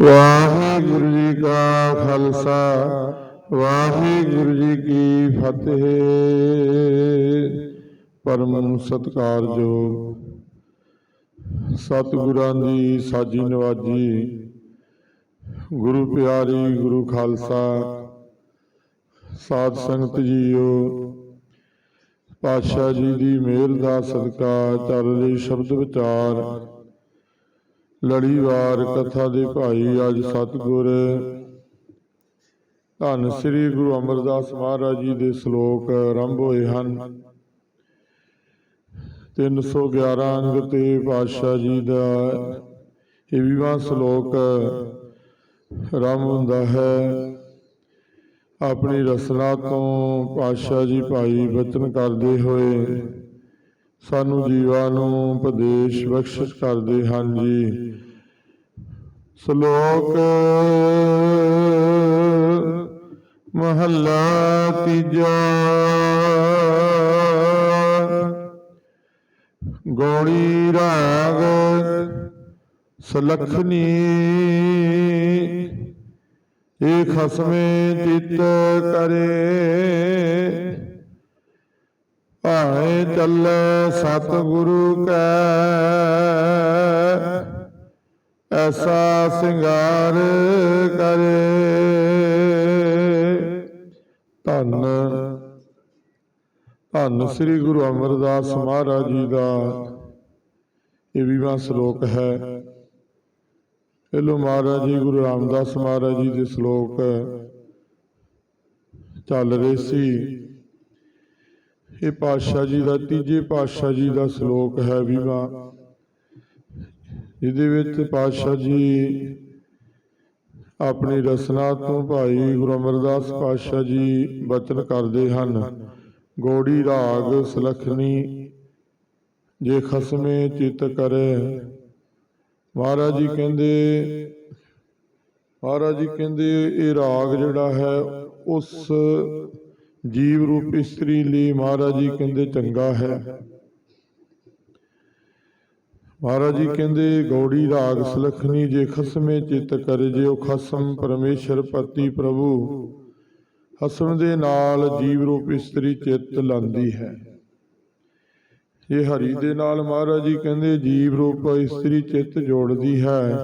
ਵਾਹਿਗੁਰੂ ਜੀ ਕਾ ਖਾਲਸਾ, ਵਾਹਿਗੁਰੂ ਜੀ ਕੀ ਫਤਿਹ। ਪਰਮ ਸਤਿਕਾਰਯੋਗ ਸਤਿਗੁਰਾਂ ਦੀ ਸਾਜੀ ਨਵਾਜੀ। ਗੁਰੂ ਪਿਆਰੀ, ਗੁਰੂ ਖਾਲਸਾ, ਸਾਧ ਸੰਗਤ ਜੀਓ, ਪਾਤਸ਼ਾਹ ਜੀ ਦੀ ਮਿਹਰ ਦਾ ਸਦਕਾ ਚੱਲ ਰਹੀ ਸ਼ਬਦ ਵਿਚਾਰ ਲੜੀਵਾਰ ਕਥਾ ਦੇ ਭਾਈ ਅੱਜ ਸਤਿਗੁਰ। ਧੰਨ ਸ੍ਰੀ ਗੁਰੂ ਅਮਰਦਾਸ ਮਹਾਰਾਜ ਜੀ ਦੇ ਸ਼ਲੋਕ ਆਰੰਭ ਹੋਏ ਹਨ। 311 ਅੰਗ ਤੇ ਪਾਤਸ਼ਾਹ ਜੀ ਦਾ ਇਹ ਵੀਵਾਂ ਸ਼ਲੋਕ ਆਰੰਭ ਹੁੰਦਾ ਹੈ। ਆਪਣੀ ਰਸਨਾ ਤੋਂ ਪਾਤਸ਼ਾਹ ਜੀ ਭਾਈ ਬਚਨ ਕਰਦੇ ਹੋਏ ਸਾਨੂੰ ਜੀਵਾਂ ਨੂੰ ਉਪਦੇਸ਼ ਬਖਸ਼ਿਸ਼ ਕਰਦੇ ਹਨ ਜੀ। ਸ਼ਲੋਕ ਮਹੱਲਾ ਤੀਜਾ। ਗੋੜੀ ਰਾਗ ਸਲਖਨੀ ਏ ਖਸਮੇ ਚਿਤ ਕਰੇ। ਭਾਏ ਚੱਲੇ ਸਤਿਗੁਰੂ ਕੈ। ਐਸਾ ਸਿੰਗਾਰ ਕਰੇ। ਧੰਨ। ਧੰਨ ਸ੍ਰੀ ਗੁਰੂ ਅਮਰਦਾਸ ਮਹਾਰਾਜ ਜੀ ਦਾ ਇਹ ਵੀਵਾਂ ਸ਼ਲੋਕ ਹੈ। ਪਹਿਲੋ ਮਹਾਰਾਜ ਜੀ, ਗੁਰੂ ਰਾਮਦਾਸ ਮਹਾਰਾਜ ਜੀ ਦੇ ਸ਼ਲੋਕ ਚੱਲ ਰਹੇ ਸੀ। ਇਹ ਪਾਤਸ਼ਾਹ ਜੀ ਦਾ, ਤੀਜੇ ਪਾਤਸ਼ਾਹ ਜੀ ਦਾ ਸ਼ਲੋਕ ਹੈ ਵੀਵਾ ਇਹਦੇ ਵਿੱਚ ਪਾਤਸ਼ਾਹ ਜੀ ਆਪਣੀ ਰਸਨਾ ਤੋਂ ਭਾਈ ਗੁਰੂ ਅਮਰਦਾਸ ਪਾਤਸ਼ਾਹ ਜੀ ਬਚਨ ਕਰਦੇ ਹਨ। ਗੋੜੀ ਰਾਗ ਸਲਖਣੀ, ਜੇ ਖਸਮੇ ਚਿਤ ਕਰੇ। ਮਹਾਰਾਜ ਜੀ ਕਹਿੰਦੇ, ਮਹਾਰਾਜ ਜੀ ਕਹਿੰਦੇ, ਇਹ ਰਾਗ ਜਿਹੜਾ ਹੈ, ਉਸ ਜੀਵ ਰੂਪ ਇਸਤਰੀ ਲਈ ਮਹਾਰਾਜ ਜੀ ਕਹਿੰਦੇ ਚੰਗਾ ਹੈ। ਮਹਾਰਾਜ ਜੀ ਕਹਿੰਦੇ, ਗੌੜੀ ਰਾਗ ਸਲਖਣੀ ਜੇ ਖਸਮੇ ਚਿਤ ਕਰ ਜਿਓ ਖਸਮ ਪਰਮੇਸ਼ਰ ਪਤੀ ਪ੍ਰਭੂ। ਹਸਮ ਦੇ ਨਾਲ ਜੀਵ ਰੂਪ ਇਸਤਰੀ ਚਿੱਤ ਲਾਂਦੀ ਹੈ। ਇਹ ਹਰੀ ਦੇ ਨਾਲ ਮਹਾਰਾਜ ਜੀ ਕਹਿੰਦੇ, ਜੀਵ ਰੂਪ ਇਸਤਰੀ ਚਿੱਤ ਜੋੜਦੀ ਹੈ।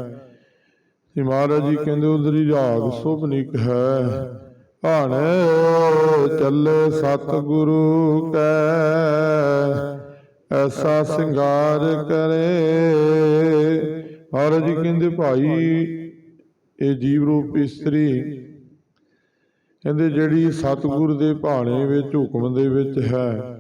ਤੇ ਮਹਾਰਾਜ ਜੀ ਕਹਿੰਦੇ, ਉਧਰੀ ਰਾਗ ਸੁਭਨਿਕ ਹੈ। ਭਾਣੇ ਚੱਲੇ ਸਤਿਗੁਰੂ ਕੈ ਐਸਾ ਸਿੰਗਾਰ ਕਰੇ। ਮਹਾਰਾਜ ਜੀ ਕਹਿੰਦੇ, ਭਾਈ, ਇਹ ਜੀਵ ਰੂਪ ਇਸਤਰੀ। ਕਹਿੰਦੇ, ਜਿਹੜੀ ਸਤਿਗੁਰ ਦੇ ਭਾਣੇ ਵਿੱਚ, ਹੁਕਮ ਦੇ ਵਿੱਚ ਹੈ।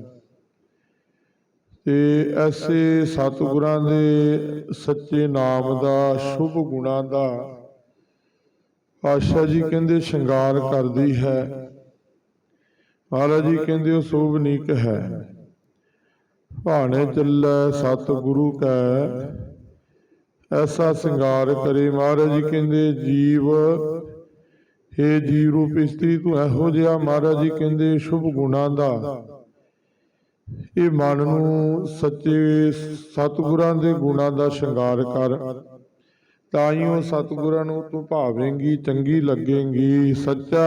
ਤੇ ਐਸੇ ਸਤਿਗੁਰਾਂ ਦੇ ਸੱਚੇ ਨਾਮ ਦਾ, ਸ਼ੁਭ ਗੁਣਾਂ ਦਾ ਪਾਤਸ਼ਾਹ ਜੀ ਕਹਿੰਦੇ, ਸ਼ਿੰਗਾਰ ਕਰਦੀ ਹੈ। ਮਹਾਰਾਜ ਜੀ ਕਹਿੰਦੇ, ਉਹ ਸੋਭਨੀਕ ਹੈ। ਭਾਣੇ ਚੱਲੈ ਸਤ ਗੁਰੂ ਕੈ। ਐਸਾ ਸ਼ਿੰਗਾਰ ਕਰੇ ਮਹਾਰਾਜ ਜੀ ਕਹਿੰਦੇ ਜੀਵ हे ਜੀਵ ਰੂਪ ਇਸਤਰੀ ਤੂੰ ਇਹੋ ਜਿਹਾ ਮਹਾਰਾਜ ਜੀ ਕਹਿੰਦੇ ਸ਼ੁਭ ਗੁਣਾਂ ਦਾ। ਇਹ ਮਨ ਨੂੰ ਸੱਚੇ ਸਤਿਗੁਰਾਂ ਦੇ ਗੁਣਾਂ ਦਾ ਸ਼ਿੰਗਾਰ ਕਰ। ਤਾਂ ਹੀ ਉਹ ਸਤਿਗੁਰਾਂ ਨੂੰ ਤੂੰ ਭਾਵੇਂਗੀ ਚੰਗੀ ਲੱਗੇਗੀ। ਸੱਚਾ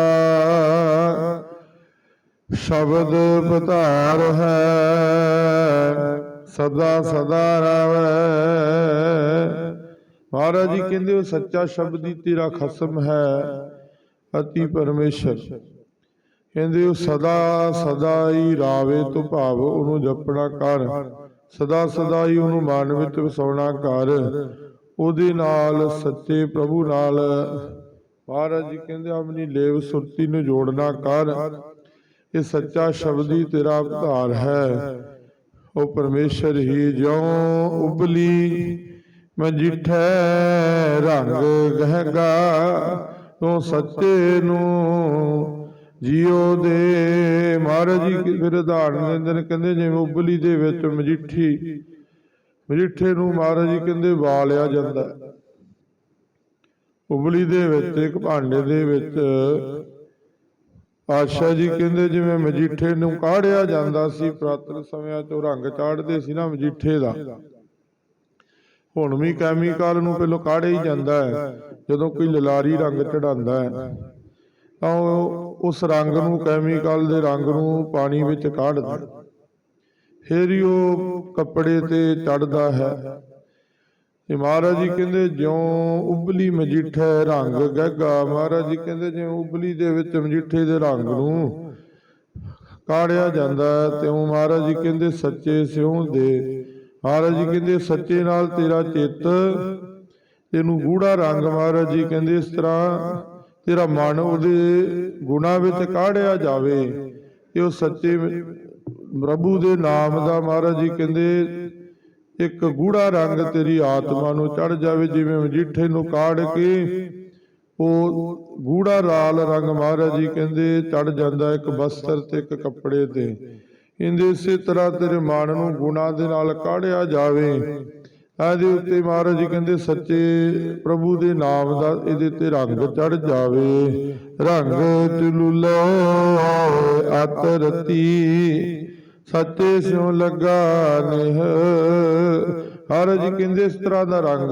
ਸ਼ਬਦ ਪਧਾਰ ਹੈ, ਸਦਾ ਸਦਾ ਰਵੈ। ਮਹਾਰਾਜ ਜੀ ਕਹਿੰਦੇ ਉਹ ਸੱਚਾ ਸ਼ਬਦ ਹੀ ਤੇਰਾ ਖਸਮ ਹੈ, ਅਤੀ ਪਰਮੇਸ਼ਰ। ਕਹਿੰਦੇ ਉਹ ਸਦਾ ਸਦਾ ਹੀ ਰਾਵੇ ਤੋਂ ਭਾਵ ਉਹਨੂੰ ਜਪਣਾ ਕਰ, ਸਦਾ ਸਦਾ ਹੀ ਉਹਨੂੰ ਮਨ ਵਿੱਚ ਵਸਾਉਣਾ ਕਰ। ਉਹਦੇ ਨਾਲ ਸੱਚੇ ਪ੍ਰਭੂ ਨਾਲ। ਮਹਾਰਾਜ ਜੀ ਕਹਿੰਦੇ ਆਪਣੀ ਲੇਵ ਸੁਰਤੀ ਨੂੰ ਜੋੜਨਾ ਕਰ। ਇਹ ਸੱਚਾ ਸ਼ਬਦ ਹੀ ਤੇਰਾ ਆਧਾਰ ਹੈ। ਉਹ ਪਰਮੇਸ਼ਰ ਹੀ ਜਿਉ ਉਬਲੀ, ਮੈਂ ਰੰਗ ਗਹਿਗਾ ਤੂੰ ਸੱਚੇ ਨੂੰ ਜੀਓ ਦੇ। ਮਹਾਰਾਜ ਜੀ ਫਿਰ ਉਦਾਹਰਨ ਦਿੰਦੇ ਨੇ, ਕਹਿੰਦੇ ਜਿਵੇਂ ਉਬਲੀ ਦੇ ਵਿੱਚ ਮਜੀਠੀ, ਮਜੀਠੇ ਨੂੰ ਮਹਾਰਾਜ ਜੀ ਕਹਿੰਦੇ ਵਾਲਿਆ ਜਾਂਦਾ। ਉਬਲੀ ਦੇ ਵਿੱਚ, ਇੱਕ ਭਾਂਡੇ ਦੇ ਵਿੱਚ ਆਸ਼ਾ ਜੀ ਕਹਿੰਦੇ ਜਿਵੇਂ ਮਜੀਠੇ ਨੂੰ ਕਾੜਿਆ ਜਾਂਦਾ ਸੀ, ਪ੍ਰਾਤਨ ਸਮਿਆਂ ਤੋਂ ਰੰਗ ਚਾੜਦੇ ਸੀ ਨਾ ਮਜੀਠੇ ਦਾ। ਹੁਣ ਵੀ ਕੈਮੀਕਲ ਨੂੰ ਪਹਿਲਾਂ ਕਾੜਿਆ ਹੀ ਜਾਂਦਾ ਹੈ, ਜਦੋਂ ਕੋਈ ਲਲਾਰੀ ਰੰਗ ਚੜਾਉਂਦਾ ਹੈ। ਤਾਂ ਉਹ ਉਸ ਰੰਗ ਨੂੰ ਕੈਮੀਕਲ ਦੇ ਰੰਗ ਨੂੰ ਪਾਣੀ ਵਿੱਚ ਕਾੜਦਾ ਫਿਰ ਹੀ ਉਹ ਕੱਪੜੇ ਤੇ ਚੜਦਾ ਹੈ। ਤੇ ਮਹਾਰਾਜ ਜੀ ਕਹਿੰਦੇ, ਜਿਉਂ ਉਬਲੀ ਮਜੀਠੇ ਰੰਗ ਗਹਿਗਾ ਮਹਾਰਾਜ ਜੀ ਕਹਿੰਦੇ, ਜਿਉਂ ਉਬਲੀ ਦੇ ਵਿੱਚ ਮਜੀਠੇ ਦੇ ਰੰਗ ਨੂੰ ਕਾੜਿਆ ਜਾਂਦਾ ਹੈ ਮਹਾਰਾਜ ਜੀ ਕਹਿੰਦੇ, ਸੱਚੇ ਸਿਉਂ ਦੇ। ਮਹਾਰਾਜ ਜੀ ਕਹਿੰਦੇ, ਸੱਚੇ ਨਾਲ ਤੇਰਾ ਚਿੱਤ, ਤੈਨੂੰ ਗੂੜਾ ਰੰਗ। ਮਹਾਰਾਜ ਜੀ ਕਹਿੰਦੇ, ਇਸ ਤਰ੍ਹਾਂ ਤੇਰਾ ਮਨ ਉਹਦੇ ਗੁਣਾ ਵਿੱਚ ਕਾੜਿਆ ਜਾਵੇ ਤੇ ਉਹ ਸੱਚੇ ਪ੍ਰਭੂ ਦੇ ਨਾਮ ਦਾ, ਮਹਾਰਾਜ ਜੀ ਕਹਿੰਦੇ ਇੱਕ ਗੂੜਾ ਰੰਗ ਤੇਰੀ ਆਤਮਾ ਨੂੰ ਚੜ ਜਾਵੇ, ਜਿਵੇਂ ਮਜੀਠੇ ਨੂੰ ਕਾੜ ਕੇ। ਉਹ ਗੂੜਾ ਲਾਲ ਰੰਗ ਮਹਾਰਾਜ ਜੀ ਕਹਿੰਦੇ ਚੜ ਜਾਂਦਾ ਇੱਕ ਬਸਤਰ ਤੇ ਇੱਕ ਕੱਪੜੇ ਤੇ। ਕਹਿੰਦੇ, ਇਸੇ ਤਰ੍ਹਾਂ ਤੇਰੇ ਮਨ ਨੂੰ ਗੁਣਾ ਦੇ ਨਾਲ ਕਾੜਿਆ ਜਾਵੇ। ਇਹਦੇ ਉੱਤੇ ਮਹਾਰਾਜ ਜੀ ਕਹਿੰਦੇ, ਸੱਚੇ ਪ੍ਰਭੂ ਦੇ ਨਾਮ ਦਾ ਇਹਦੇ ਤੇ ਰੰਗ ਚੜ ਜਾਵੇ। ਰੰਗ ਚਲੁਲੇ ਅਤ ਸੱਚੇ ਸਿਉ ਲੱਗਾ ਨਿਹ। ਹਰ ਜੀ ਕਹਿੰਦੇ ਇਸ ਤਰ੍ਹਾਂ ਦਾ ਰੰਗ।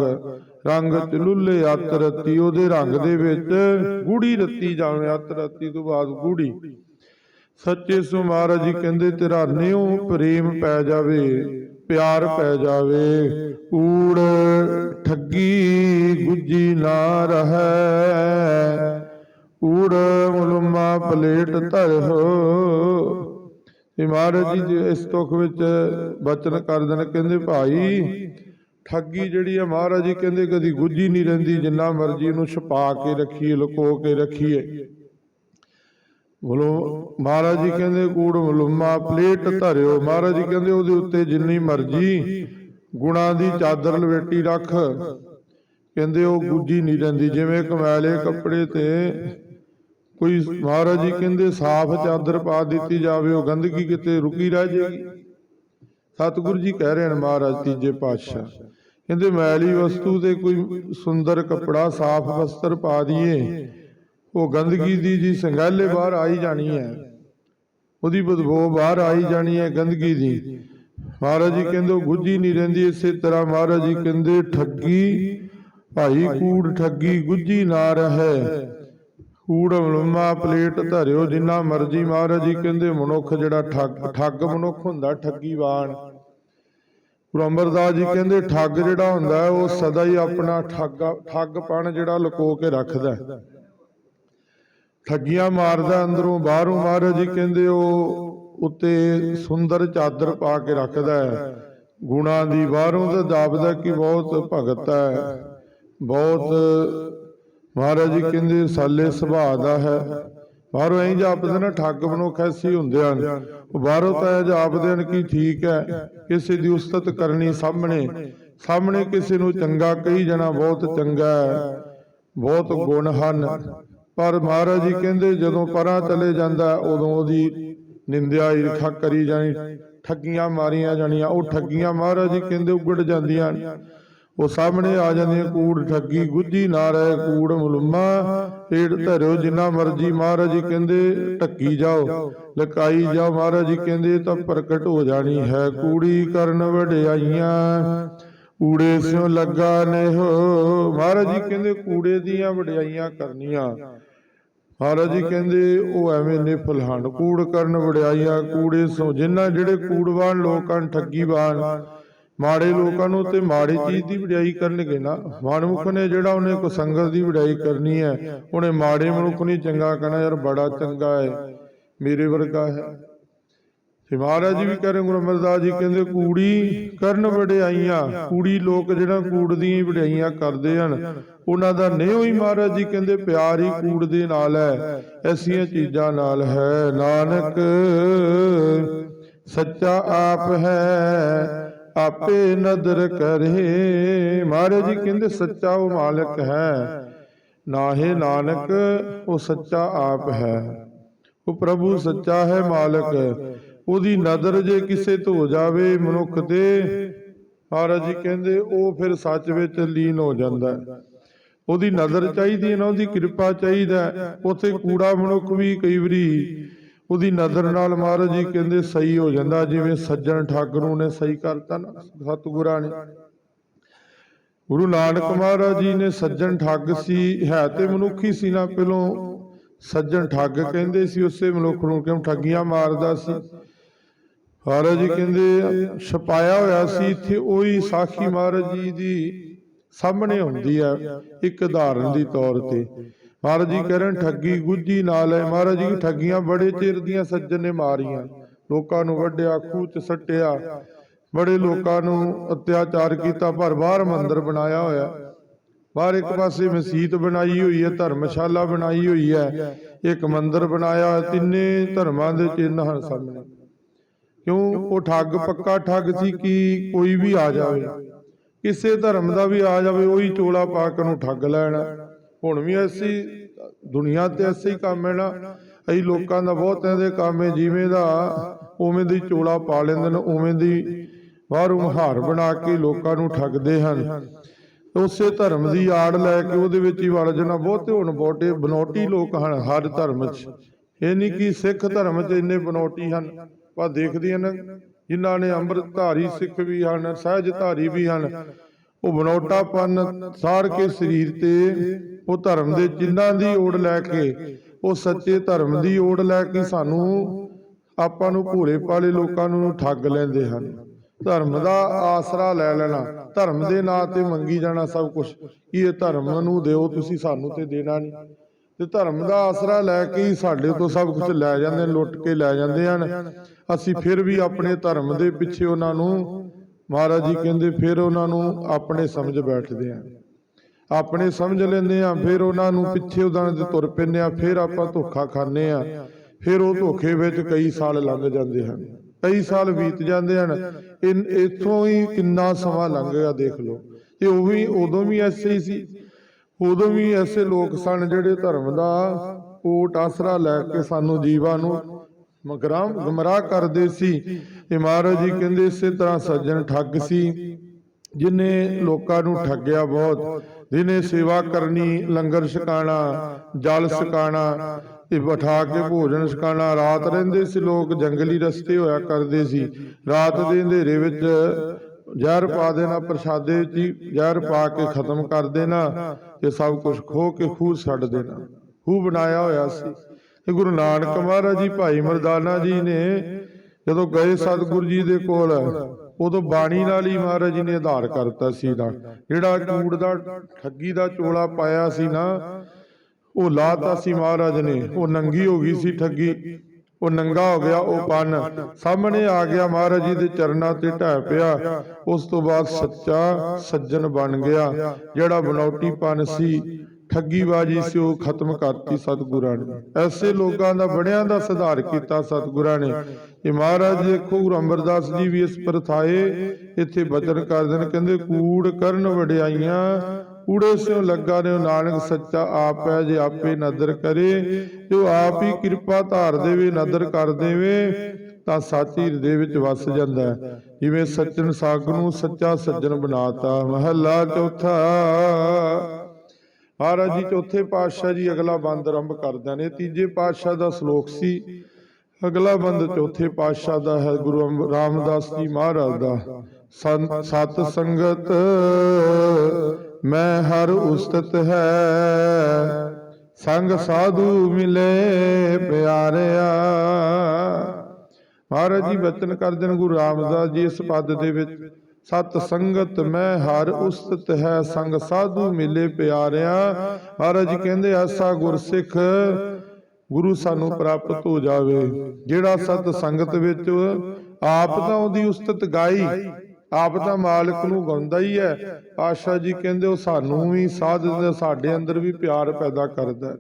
ਰੰਗ ਚਲੁੱਲੇ ਅਤ ਰਤੀ, ਉਹਦੇ ਰੰਗ ਦੇ ਵਿੱਚ ਗੂੜੀ ਰਤੀ ਜਾਵੇ, ਅਤ ਰਤੀ ਤੋਂ ਬਾਅਦ ਗੂੜੀ। ਸੱਚੇ ਸੋ ਮਹਾਰਾਜ ਜੀ ਕਹਿੰਦੇ, ਤੇਰਾ ਨਿਉ ਪ੍ਰੇਮ ਪੈ ਜਾਵੇ, ਪਿਆਰ ਪੈ ਜਾਵੇ। ਊੜ ਠੱਗੀ ਗੁੱਜੀ ਨਾ ਰਹੈ। ਊੜ ਮੁਲਮਾ ਪਲੇਟ ਧਰਹੁ ਇਹ ਮਹਾਰਾਜ ਜੀ ਜੀ ਇਸ ਤੁਖ ਵਿੱਚ ਬਚਨ ਕਰਦੇ ਨੇ ਕਹਿੰਦੇ ਭਾਈ ਠੱਗੀ ਜਿਹੜੀ ਆ ਮਹਾਰਾਜ ਜੀ ਕਹਿੰਦੇ ਕਦੀ ਗੁੱਜੀ ਨਹੀਂ ਰਹਿੰਦੀ ਜਿੰਨਾ ਮਰਜ਼ੀ ਉਹਨੂੰ ਛਪਾ ਕੇ ਰੱਖੀਏ ਲੁਕੋ ਕੇ ਰੱਖੀਏ। ਬੋਲੋ ਮਹਾਰਾਜ ਜੀ ਕਹਿੰਦੇ ਕੂੜ ਮਲੁਮਾ ਪਲੇਟ ਧਰਿਓ। ਮਹਾਰਾਜ ਜੀ ਕਹਿੰਦੇ ਉਹਦੇ ਉੱਤੇ ਜਿੰਨੀ ਮਰਜ਼ੀ ਗੁਣਾ ਦੀ ਚਾਦਰ ਲਵੇਟੀ ਰੱਖ। ਕਹਿੰਦੇ ਉਹ ਗੁੱਜੀ ਨਹੀਂ ਰਹਿੰਦੀ ਜਿਵੇਂ ਕਮੈਲੇ ਕੱਪੜੇ ਤੇ ਕੋਈ ਮਹਾਰਾਜ ਜੀ ਕਹਿੰਦੇ ਸਾਫ਼ ਚਾਦਰ ਪਾ ਦਿੱਤੀ ਜਾਵੇ ਉਹ ਗੰਦਗੀ ਕਿਤੇ ਰੁਕੀ ਰਹਿ ਜਾਏਗੀ। ਸਤਿਗੁਰੂ ਜੀ ਕਹਿ ਰਹੇ ਨੇ ਮਹਾਰਾਜ ਤੀਜੇ ਪਾਤਸ਼ਾਹ। ਕਹਿੰਦੇ ਮੈਲੀ ਵਸਤੂ ਤੇ ਕੋਈ ਸੁੰਦਰ ਕੱਪੜਾ ਸਾਫ਼ ਵਸਤਰ ਪਾ ਦਈਏ। ਉਹ ਗੰਦਗੀ ਦੀ ਜੀ ਸੰਗਾਲੇ ਬਾਹਰ ਆਈ ਜਾਣੀ ਹੈ। ਉਹਦੀ ਬਦਬੂ ਬਾਹਰ ਆਈ ਜਾਣੀ ਹੈ ਗੰਦਗੀ ਦੀ। ਮਹਾਰਾਜ ਜੀ ਕਹਿੰਦੇ ਗੁੱਜੀ ਨਹੀਂ ਰਹਿੰਦੀ ਇਸੇ ਤਰ੍ਹਾਂ ਮਹਾਰਾਜ ਜੀ ਕਹਿੰਦੇ ਠੱਗੀ ਭਾਈ ਕੂੜ ਠੱਗੀ ਗੁੱਜੀ ਨਾ ਰਹੇ। ਕੂੜ ਮਲਮਾ ਪਲੇਟ ਧਰਿਓ, ਜਿੰਨਾ ਮਰਜ਼ੀ ਮਹਾਰਾਜ ਜੀ ਕਹਿੰਦੇ, ਮਨੁੱਖ ਜਿਹੜਾ ਠੱਗ ਠੱਗ ਮਨੁੱਖ ਹੁੰਦਾ ਠੱਗੀਵਾਨ ਗੁਰੂ ਅਮਰਦਾਸ ਜੀ ਕਹਿੰਦੇ, ਠੱਗ ਜਿਹੜਾ ਹੁੰਦਾ, ਉਹ ਸਦਾ ਹੀ ਆਪਣਾ ਠੱਗ, ਠੱਗਪਣ ਜਿਹੜਾ ਲੁਕੋ ਕੇ ਰੱਖਦਾ ਠੱਗੀਆਂ ਮਾਰਦਾ ਅੰਦਰੋਂ, ਬਾਹਰੋਂ ਮਹਾਰਾਜ ਜੀ ਕਹਿੰਦੇ, ਉਹ ਉੱਤੇ ਸੁੰਦਰ ਚਾਦਰ ਪਾ ਕੇ ਰੱਖਦਾ ਹੈ। ਗੁਣਾ ਦੀ ਬਾਹਰੋਂ ਤਾਂ ਜਾਪਦਾ ਕਿ ਬਹੁਤ ਭਗਤ ਹੈ। ਬਹੁਤ ਮਹਾਰਾਜ ਜੀ ਕਹਿੰਦੇ ਸਾਲੇ ਸੁਭਾਅ ਦਾ ਹੈ। ਬਾਹਰੋਂ ਐਂ ਜਾਪਦੇ ਨੇ ਠੱਗ ਮਨੁੱਖ ਐਸੀ ਹੁੰਦੇ ਹਨ। ਉਹ ਬਾਹਰੋਂ ਤਾਂ ਇਹ ਜਾਪਦੇ ਹਨ ਕਿ ਠੀਕ ਹੈ? ਕਿਸੇ ਦੀ ਉਸਤਤ ਕਰਨੀ ਸਾਹਮਣੇ। ਸਾਹਮਣੇ। ਕਿਸੇ ਨੂੰ ਚੰਗਾ ਕਹੀ ਜਾਣਾ ਬਹੁਤ ਚੰਗਾ ਹੈ। ਬਹੁਤ ਗੁਣ ਹਨ। ਪਰ ਮਹਾਰਾਜ ਜੀ ਕਹਿੰਦੇ ਜਦੋਂ ਪਰਾਂ ਚਲੇ ਜਾਂਦਾ ਉਦੋਂ ਉਹਦੀ ਨਿੰਦਿਆ ਈਰਖਾ ਕਰੀ ਜਾਣੀ। ਠੱਗੀਆਂ ਮਾਰੀਆਂ ਜਾਣੀਆਂ ਉਹ ਠੱਗੀਆਂ ਮਹਾਰਾਜ ਜੀ ਕਹਿੰਦੇ ਉਗੜ ਜਾਂਦੀਆਂ। ਉਹ ਸਾਹਮਣੇ ਆ ਜਾਂਦੀਆਂ ਕੂੜ ਠੱਗੀ ਗੁੱਜੀ ਨਾ ਰਹੇ, ਕੂੜ ਮੁਲਮਾ ਢੇੜ ਧਰਿਓ ਜਿੰਨਾ ਮਰਜ਼ੀ ਮਹਾਰਾਜ ਜੀ ਕਹਿੰਦੇ ਟੱਕੀ ਜਾਓ। ਲਕਾਈ ਜਾਓ ਮਹਾਰਾਜ ਜੀ ਕਹਿੰਦੇ, ਤਾਂ ਪ੍ਰਗਟ ਹੋ ਜਾਣੀ ਹੈ। ਕੂੜੀ ਕਰਨ ਵਡਿਆਈਆਂ, ਕੂੜੇ ਸਿਓ ਲੱਗਾ ਨੇਹੋ। ਮਹਾਰਾਜ ਜੀ ਕਹਿੰਦੇ, ਕੂੜੇ ਦੀਆਂ ਵਡਿਆਈਆਂ ਕਰਨੀਆਂ। ਮਹਾਰਾਜ ਜੀ ਕਹਿੰਦੇ, ਉਹ ਐਵੇਂ ਨੇ ਫਲਹੰਡ ਕੂੜ ਕਰਨ ਵਡਿਆਈਆਂ, ਕੂੜੇ ਸੋ ਜਿਨ੍ਹਾਂ ਜਿਹੜੇ ਕੂੜਵਾਨ ਲੋਕਾਂ ਠੱਗੀਵਾਨ ਮਾੜੇ ਲੋਕਾਂ ਨੂੰ ਤੇ ਮਾੜੀ ਚੀਜ਼ ਦੀ ਵਡਿਆਈ ਕਰਨਗੇ ਨਾ। ਮਨੁੱਖ ਨੇ। ਜਿਹੜਾ ਉਹਨੇ ਕੋ ਸੰਗਤ ਦੀ ਵਡਿਆਈ ਕਰਨੀ ਹੈ। ਉਹਨੇ ਮਾੜੇ ਮਨੁੱਖ ਨਹੀਂ ਚੰਗਾ ਕਹਿਣਾ ਯਾਰ ਬੜਾ ਚੰਗਾ ਹੈ। ਮੇਰੇ ਵਰਗਾ ਹੈ। ਤੇ ਮਹਾਰਾਜ ਜੀ ਵੀ ਕਹਿ ਰਹੇ ਗੁਰੂ ਅਮਰਦਾਸ ਜੀ ਕਹਿੰਦੇ ਕੂੜੀ ਕਰਨ ਵਡਿਆਈਆਂ ਕੂੜੀ ਲੋਕ ਜਿਹੜਾ ਕੂੜ ਦੀਆਂ ਹੀ ਵਡਿਆਈਆਂ ਕਰਦੇ ਹਨ ਉਹਨਾਂ ਦਾ ਨਹੀਂ ਹੀ ਮਹਾਰਾਜ ਜੀ ਕਹਿੰਦੇ ਪਿਆਰ ਹੀ ਕੂੜ ਦੇ ਨਾਲ ਹੈ। ਐਸੀਆਂ ਚੀਜ਼ਾਂ ਨਾਲ ਹੈ। ਨਾਨਕ ਸੱਚਾ ਆਪ ਹੈ। ਆਪੇ ਨਦਰ ਕਰੇ ਮਹਾਰਾਜ ਜੀ ਕਹਿੰਦੇ, ਸੱਚਾ ਉਹ ਮਾਲਕ ਹੈ ਨਾਹੇ ਨਾਨਕ, ਉਹ ਸੱਚਾ ਆਪ ਹੈ ਉਹ ਪ੍ਰਭੂ ਸੱਚਾ ਹੈ ਮਾਲਕ ਉਹਦੀ ਨਜ਼ਰ ਜੇ ਕਿਸੇ ਤੋਂ ਹੋ ਜਾਵੇ ਮਨੁੱਖ ਤੇ, ਮਹਾਰਾਜ ਜੀ ਕਹਿੰਦੇ, ਉਹ ਫਿਰ ਸੱਚ ਵਿੱਚ ਲੀਨ ਹੋ ਜਾਂਦਾ ਹੈ। ਉਹਦੀ ਨਜ਼ਰ ਚਾਹੀਦੀ ਹੈ ਨਾ, ਉਹਦੀ ਕਿਰਪਾ ਚਾਹੀਦਾ ਹੈ। ਉੱਥੇ ਕੂੜਾ ਮਨੁੱਖ ਵੀ ਕਈ ਵਾਰੀ ਉਹਦੀ ਨਜ਼ਰ ਨਾਲ ਮਹਾਰਾਜ ਜੀ ਕਹਿੰਦੇ ਸਹੀ ਹੋ ਜਾਂਦਾ, ਜਿਵੇਂ ਸੱਜਣ ਠੱਗ ਨੂੰ ਨੇ ਸਹੀ ਕਰਤਾ ਨਾ, ਸਤਿਗੁਰਾਂ ਨੇ। ਗੁਰੂ ਨਾਨਕ ਮਹਾਰਾਜ ਜੀ ਨੇ ਸੱਜਣ ਠੱਗ ਸੀ, ਹੈ ਤੇ ਮਨੁੱਖੀ ਸੀ ਨਾ, ਪਹਿਲੋਂ ਸੱਜਣ ਠੱਗ ਕਹਿੰਦੇ ਸੀ, ਉਸੇ ਮਨੁੱਖ ਨੂੰ ਕਿਉਂ ਠੱਗੀਆਂ ਮਾਰਦਾ ਸੀ? ਮਹਾਰਾਜ ਜੀ ਕਹਿੰਦੇ, ਛਪਾਇਆ ਹੋਇਆ ਸੀ, ਇੱਥੇ ਉਹੀ ਸਾਖੀ ਮਹਾਰਾਜ ਜੀ ਦੀ ਸਾਹਮਣੇ ਹੁੰਦੀ ਹੈ, ਇੱਕ ਉਦਾਹਰਨ ਦੀ ਤੌਰ ਤੇ। ਮਹਾਰਾਜ ਜੀ ਕਹਿਣ ਠੱਗੀ ਗੁੱਜੀ ਨਾਲ ਹੈ ਮਹਾਰਾਜ ਜੀ ਠੱਗੀਆਂ ਬੜੇ ਚਿਰ ਦੀਆਂ ਸੱਜਣ ਨੇ ਮਾਰੀਆਂ। ਲੋਕਾਂ ਨੂੰ ਵੱਢਿਆ ਖੂਹ ਚ ਸੱਟਿਆ। ਬੜੇ ਲੋਕਾਂ ਨੂੰ ਅਤਿਆਚਾਰ ਕੀਤਾ ਪਰ ਬਾਹਰ ਮੰਦਿਰ ਬਣਾਇਆ ਹੋਇਆ। ਬਾਹਰ ਇੱਕ ਪਾਸੇ ਮਸਜਿਦ ਬਣਾਈ ਹੋਈ ਹੈ ਧਰਮਸ਼ਾਲਾ ਬਣਾਈ ਹੋਈ ਹੈ। ਇੱਕ ਮੰਦਿਰ ਬਣਾਇਆ ਤਿੰਨੇ ਧਰਮਾਂ ਦੇ ਚਿੰਨ੍ਹ ਹਨ ਸਾਹਮਣੇ। ਕਿਉਂ? ਉਹ ਠੱਗ ਪੱਕਾ ਠੱਗ ਸੀ ਕਿ ਕੋਈ ਵੀ ਆ ਜਾਵੇ। ਕਿਸੇ ਧਰਮ ਦਾ ਵੀ ਆ ਜਾਵੇ ਉਹੀ ਚੋਲਾ ਪਾ ਕੇ ਉਹਨੂੰ ਠੱਗ ਲੈਣਾ। ਹੁਣ ਵੀ ਐਸੀ ਦੁਨੀਆ ਤੇ ਐਸੇ ਕੰਮ ਹੈ ਨਾ ਅਈ ਲੋਕਾਂ ਦਾ ਬਹੁਤ ਦੇ ਕੰਮ ਹੈ, ਜਿਵੇਂ ਦਾ ਉਵੇਂ ਦੀ ਚੋਲਾ ਪਾ ਲੈਂਦੇ ਨੇ, ਉਵੇਂ ਦੀ ਬਾਹਰੋਂ ਹਾਰ ਬਣਾ ਕੇ ਲੋਕਾਂ ਨੂੰ ਠੱਗਦੇ ਹਨ। ਉਸੇ ਧਰਮ ਦੀ ਆੜ ਲੈ ਕੇ ਉਹਦੇ ਵਿੱਚ ਹੀ ਵੜ ਜਾਣਾ। ਬਹੁਤੇ ਹੁਣ ਬਹੁਤੇ ਬਨੌਟੀ ਲੋਕ ਹਨ ਹਰ ਧਰਮ 'ਚ। ਇਹ ਨਹੀਂ ਕਿ ਸਿੱਖ ਧਰਮ 'ਚ ਇੰਨੇ ਬਨੌਟੀ ਹਨ। ਪਰ ਦੇਖਦੀਆਂ ਨੇ, ਜਿਨ੍ਹਾਂ ਨੇ ਅੰਮ੍ਰਿਤਧਾਰੀ ਸਿੱਖ ਵੀ ਹਨ ਸਹਿਜ ਧਾਰੀ ਵੀ ਹਨ। ਉਹ ਬਨੋਟਾਪਨ ਸਾੜ ਕੇ ਸਰੀਰ ਤੇ ਉਹ ਧਰਮ ਦੇ ਚਿੰਨ੍ਹਾਂ ਦੀ ਓੜ ਲੈ ਕੇ, ਉਹ ਸੱਚੇ ਧਰਮ ਦੀ ਓੜ ਲੈ ਕੇ ਸਾਨੂੰ ਆਪਾਂ ਨੂੰ ਭੋਲੇ ਪਾਲੇ ਲੋਕਾਂ ਨੂੰ ਠੱਗ ਲੈਂਦੇ ਹਨ। ਧਰਮ ਦਾ ਆਸਰਾ ਲੈ ਲੈਣਾ, ਧਰਮ ਦੇ ਨਾਂ ਤੇ ਮੰਗੀ ਜਾਣਾ ਸਭ ਕੁਝ ਇਹ ਧਰਮ ਨੂੰ ਦਿਓ ਤੁਸੀਂ, ਸਾਨੂੰ ਤੇ ਦੇਣਾ ਨਹੀਂ। ਤੇ ਧਰਮ ਦਾ ਆਸਰਾ ਲੈ ਕੇ ਹੀ ਸਾਡੇ ਤੋਂ ਸਭ ਕੁਝ ਲੈ ਜਾਂਦੇ ਨੇ ਲੁੱਟ ਕੇ ਲੈ ਜਾਂਦੇ ਹਨ। ਅਸੀਂ ਫਿਰ ਵੀ ਆਪਣੇ ਧਰਮ ਦੇ ਪਿੱਛੇ ਉਹਨਾਂ ਨੂੰ, ਮਹਾਰਾਜ ਜੀ ਕਹਿੰਦੇ, ਫਿਰ ਉਹਨਾਂ ਨੂੰ ਆਪਣੇ ਸਮਝ ਬੈਠਦੇ ਆ ਆਪਣੇ ਸਮਝ ਲੈਂਦੇ ਆ ਫਿਰ ਉਹਨਾਂ ਨੂੰ ਪਿੱਛੇ ਉਹਨਾਂ ਦੇ ਤੁਰ ਪੈਂਦੇ ਆ ਫਿਰ ਆਪਾਂ ਧੋਖਾ ਖਾਂਦੇ ਆ ਫਿਰ ਉਹ ਧੋਖੇ ਵਿੱਚ ਕਈ ਸਾਲ ਲੰਘ ਜਾਂਦੇ ਹਨ। ਕਈ ਸਾਲ ਬੀਤ ਜਾਂਦੇ ਹਨ। ਇਥੋਂ ਹੀ ਕਿੰਨਾ ਸਮਾਂ ਲੰਘ ਗਿਆ ਦੇਖ ਲਓ। ਤੇ ਉਹ ਵੀ, ਉਦੋਂ ਵੀ ਐਸੇ ਹੀ ਸੀ। ਉਦੋਂ ਵੀ ਐਸੇ ਲੋਕ ਸਨ ਜਿਹੜੇ ਧਰਮ ਦਾ ਓਟ ਆਸਰਾ ਲੈ ਕੇ ਸਾਨੂੰ ਜੀਵਾਂ ਨੂੰ ਮਗਰਾਮ ਗਮਰਾਹ ਕਰਦੇ ਸੀ। ਇਹ ਮਹਾਰਾਜ ਜੀ ਕਹਿੰਦੇ ਇਸੇ ਤਰ੍ਹਾਂ ਸੱਜਣ ਠੱਗ ਸੀ, ਜਿਨੇ ਲੋਕਾਂ ਨੂੰ ਠੱਗਿਆ ਬਹੁਤ। ਦਿਨੇ ਸੇਵਾ ਕਰਨੀ ਲੰਗਰ ਛਕਾਣਾ ਜਲ ਛਕਾਣਾ ਤੇ ਬਿਠਾ ਕੇ ਭੋਜਨ ਛਕਾਣਾ। ਰਾਤ ਰਹਿੰਦੇ ਸੀ ਲੋਕ ਜੰਗਲੀ ਰਸਤੇ ਹੋਇਆ ਕਰਦੇ ਸੀ। ਰਾਤ ਦੇ ਅੰਧੇਰੇ ਵਿੱਚ ਜ਼ਹਿਰ ਪਾ ਦੇਣਾ ਪ੍ਰਸ਼ਾਦੇ ਵਿੱਚ ਹੀ ਜ਼ਹਿਰ ਪਾ ਕੇ ਖਤਮ ਕਰ ਦੇਣਾ ਤੇ ਸਭ ਕੁਝ ਖੋ ਕੇ ਖੂਹ ਛੱਡ ਦੇਣਾ। ਖੂਹ ਬਣਾਇਆ ਹੋਇਆ ਸੀ। ਤੇ ਗੁਰੂ ਨਾਨਕ ਮਹਾਰਾਜ ਜੀ ਭਾਈ ਮਰਦਾਨਾ ਜੀ ਨੇ ਜਦੋਂ ਗਏ ਸਤਿਗੁਰੂ ਜੀ ਦੇ ਕੋਲ ਉਦੋਂ ਬਾਣੀ ਨਾਲ ਹੀ ਮਹਾਰਾਜ ਜੀ ਨੇ ਆਧਾਰ ਕਰਤਾ ਸੀ ਨਾ। ਜਿਹੜਾ ਕੂੜ ਦਾ ਠੱਗੀ ਦਾ ਚੋਲਾ ਪਾਇਆ ਸੀ ਨਾ ਉਹ ਲਾਤਾ ਸੀ ਮਹਾਰਾਜ ਨੇ। ਉਹ ਨੰਗੀ ਹੋ ਗਈ ਸੀ ਠੱਗੀ। ਉਹ ਨੰਗਾ ਹੋ ਗਿਆ ਉਹ ਪੰਨ। ਸਾਹਮਣੇ ਆ ਗਿਆ ਮਹਾਰਾਜ ਜੀ ਦੇ ਚਰਨਾਂ ਤੇ ਢਹਿ ਪਿਆ। ਉਸ ਤੋਂ ਬਾਅਦ ਸੱਚਾ ਸੱਜਣ ਬਣ ਗਿਆ ਜਿਹੜਾ ਬਨੌਟੀ ਪੰਨ ਸੀ। ਠੱਗੀਬਾਜੀ ਸੀ ਉਹ ਖਤਮ ਕਰਤੀ ਸਤਿਗੁਰਾਂ ਨੇ। ਐਸੇ ਲੋਕਾਂ ਦਾ ਬੜਿਆਂ ਦਾ ਸੁਧਾਰ ਕੀਤਾ ਸਤਿਗੁਰਾਂ ਨੇ। ਇਹ ਮਹਾਰਾਜ ਦੇਖੋ ਗੁਰੂ ਅਮਰਦਾਸ ਜੀ ਵੀ ਇਸ ਪ੍ਰਥਾਏ ਇੱਥੇ ਬਚਨ ਕਰਦੇ ਨੇ ਕਹਿੰਦੇ, ਕੂੜ ਕਰਨ ਵਡਿਆਈਆਂ, ਕੂੜੇ ਸਿਓ ਲੱਗਾ ਨੇ ਨਾਨਕ, ਸੱਚਾ ਆਪ ਹੈ ਜੇ ਆਪੇ ਨਦਰ ਕਰੇ। ਜੋ ਆਪ ਹੀ ਕਿਰਪਾ ਧਾਰ ਦੇਵੇ, ਨਦਰ ਕਰ ਦੇਵੇ, ਤਾਂ ਸਾਚੀ ਹਿਰਦੇ ਵਿੱਚ ਵਸ ਜਾਂਦਾ ਹੈ। ਜਿਵੇਂ ਸੱਚਨ ਸਾਗ ਨੂੰ ਸੱਚਾ ਸੱਜਣ ਬਣਾਤਾ। ਮਹੱਲਾ ਚੌਥਾ। ਮਹਾਰਾਜ ਜੀ, ਚੌਥੇ ਪਾਤਸ਼ਾਹ ਜੀ ਅਗਲਾ ਬੰਦ ਆਰੰਭ ਕਰਦੇ ਨੇ। ਤੀਜੇ ਪਾਤਸ਼ਾਹ ਦਾ ਸ਼ਲੋਕ ਸੀ ਅਗਲਾ ਬੰਦ ਚੌਥੇ ਪਾਤਸ਼ਾਹ ਦਾ ਹੈ ਗੁਰੂ ਰਾਮਦਾਸ ਜੀ ਮਹਾਰਾਜ ਦਾ। ਸਤ ਸੰਗਤ, ਮੈਂ ਹਰ ਉਸਤਤ ਹੈ। ਸੰਗ ਸਾਧੂ ਮਿਲੇ ਪਿਆਰਿਆ। ਮਹਾਰਾਜ ਜੀ, ਬਚਨ ਕਰਦੇ ਨੇ ਗੁਰੂ ਰਾਮਦਾਸ ਜੀ ਇਸ ਪਦ ਦੇ ਵਿੱਚ। ਸਤ ਸੰਗਤ, ਮੈਂ ਹਰ ਉਸਤਤ ਹੈ। ਸੰਗ ਸਾਧੂ ਮਿਲੇ ਪਿਆਰਿਆ। ਮਹਾਰਾਜ ਜੀ ਕਹਿੰਦੇ ਐਸਾ ਗੁਰਸਿੱਖ ਗੁਰੂ ਸਾਨੂੰ ਪ੍ਰਾਪਤ ਹੋ ਜਾਵੇ। ਜਿਹੜਾ ਸਤ ਸੰਗਤ ਵਿੱਚ ਆਪ ਤਾਂ ਉਹਦੀ ਉਸਤਤ ਗਾਈ। ਆਪ ਤਾਂ ਮਾਲਕ ਨੂੰ ਗਾਉਂਦਾ ਹੀ ਹੈ। ਆਸ਼ਾ ਜੀ ਕਹਿੰਦੇ ਉਹ ਸਾਨੂੰ ਵੀ ਸਾਧ ਸਾਡੇ ਅੰਦਰ ਵੀ ਪਿਆਰ ਪੈਦਾ ਕਰਦਾ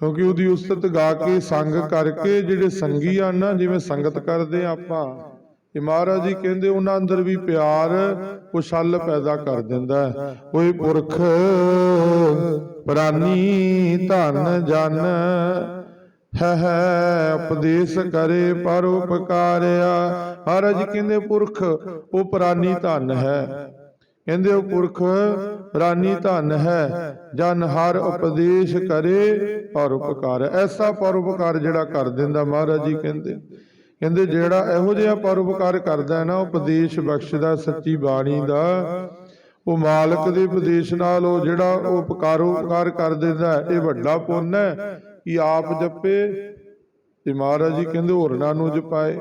ਕਿਉਂਕਿ ਉਹਦੀ ਉਸਤਤ ਗਾ ਕੇ ਸੰਗ ਕਰਕੇ ਜਿਹੜੇ ਸੰਗੀ ਆ ਨਾ ਜਿਵੇਂ ਸੰਗਤ ਕਰਦੇ ਆਪਾਂ। ਇਹ ਮਹਾਰਾਜ ਜੀ ਕਹਿੰਦੇ ਉਹਨਾਂ ਅੰਦਰ ਵੀ ਪਿਆਰ ਉਛਲ ਪੈਦਾ ਕਰ ਦਿੰਦਾ ਕੋਈ ਪੁਰਖ। ਪ੍ਰਾਨੀ ਧਨ ਜਨ ਹੈ ਹੈ ਉਪਦੇਸ਼ ਕਰੇ ਪਰ ਉਪਕਾਰਿਆ। ਮਹਾਰਾਜ ਜੀ ਕਹਿੰਦੇ ਪੁਰਖ ਉਹ ਪ੍ਰਾਨੀ ਧਨ ਹੈ। ਕਹਿੰਦੇ ਉਹ ਪੁਰਖ ਰਾਨੀ ਧਨ ਹੈ। ਜਨ ਹਰ ਉਪਦੇਸ਼ ਕਰੇ ਪਰ ਉਪਕਾਰ। ਐਸਾ ਪਰ ਉਪਕਾਰ ਜਿਹੜਾ ਕਰ ਦਿੰਦਾ ਮਹਾਰਾਜ ਜੀ ਕਹਿੰਦੇ। ਕਹਿੰਦੇ ਜਿਹੜਾ ਇਹੋ ਜਿਹਾ ਪਰ ਉਪਕਾਰ ਕਰਦਾ ਹੈ ਨਾ ਉਪਦੇਸ਼ ਬਖਸ਼ਦਾ ਸੱਚੀ ਬਾਣੀ ਦਾ ਉਹ ਮਾਲਕ ਦੇ ਉਪਦੇਸ਼ ਨਾਲ ਉਹ ਜਿਹੜਾ ਉਹ ਉਪਕਾਰੋ ਉਪਕਾਰ ਕਰ ਦਿੰਦਾ ਇਹ ਵੱਡਾ ਪੁੰਨ ਹੈ ਕਿ ਆਪ ਜਪੇ। ਤੇ ਮਹਾਰਾਜ ਜੀ ਕਹਿੰਦੇ ਹੋਰਨਾਂ ਨੂੰ ਜਪਾਏ।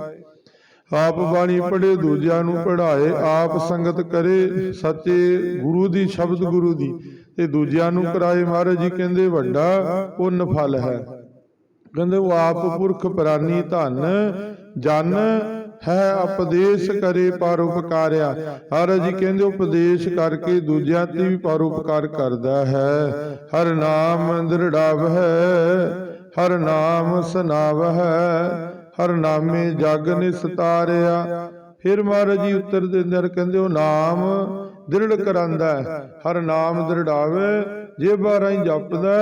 ਆਪ ਬਾਣੀ ਪੜ੍ਹੇ ਦੂਜਿਆਂ ਨੂੰ ਪੜ੍ਹਾਏ। ਆਪ ਸੰਗਤ ਕਰੇ ਸੱਚੇ ਗੁਰੂ ਦੀ ਸ਼ਬਦ ਗੁਰੂ ਦੀ। ਤੇ ਦੂਜਿਆਂ ਨੂੰ ਕਰਾਏ। ਮਹਾਰਾਜ ਜੀ ਕਹਿੰਦੇ ਵੱਡਾ ਪੁੰਨ ਫਲ ਹੈ। ਕਹਿੰਦੇ ਉਹ ਆਪ ਪੁਰਖ ਪ੍ਰਾਨੀ ਧਨ ਜਨ ਹੈ ਉਪਦੇਸ਼ ਕਰੇ ਪਰਉਪਕਾਰਿਆ ਹਰ ਜੀ ਕਹਿੰਦੇ ਉਪਦੇਸ਼ ਕਰਕੇ ਦੂਜਿਆਂ ਤੇ ਵੀ ਪਰਉਪਕਾਰ ਕਰਦਾ ਹੈ। ਹਰ ਨਾਮ ਦ੍ਰਿੜਾਵ ਹੈ, ਹਰ ਨਾਮ ਸਨਾਵ ਹੈ, ਹਰ ਨਾਮੇ ਜਗ ਨਿਸਤਾਰਿਆ। ਫਿਰ ਮਹਾਰਾਜ ਜੀ ਉੱਤਰ ਦੇ ਅੰਦਰ ਕਹਿੰਦੇ ਉਹ ਨਾਮ ਦ੍ਰਿੜ ਕਰਾਂਦਾ ਹੈ। ਹਰ ਨਾਮ ਦ੍ਰਿੜਾਵੇ, ਜੇ ਬਾਰਾਂ ਹੀ ਜਪਦਾ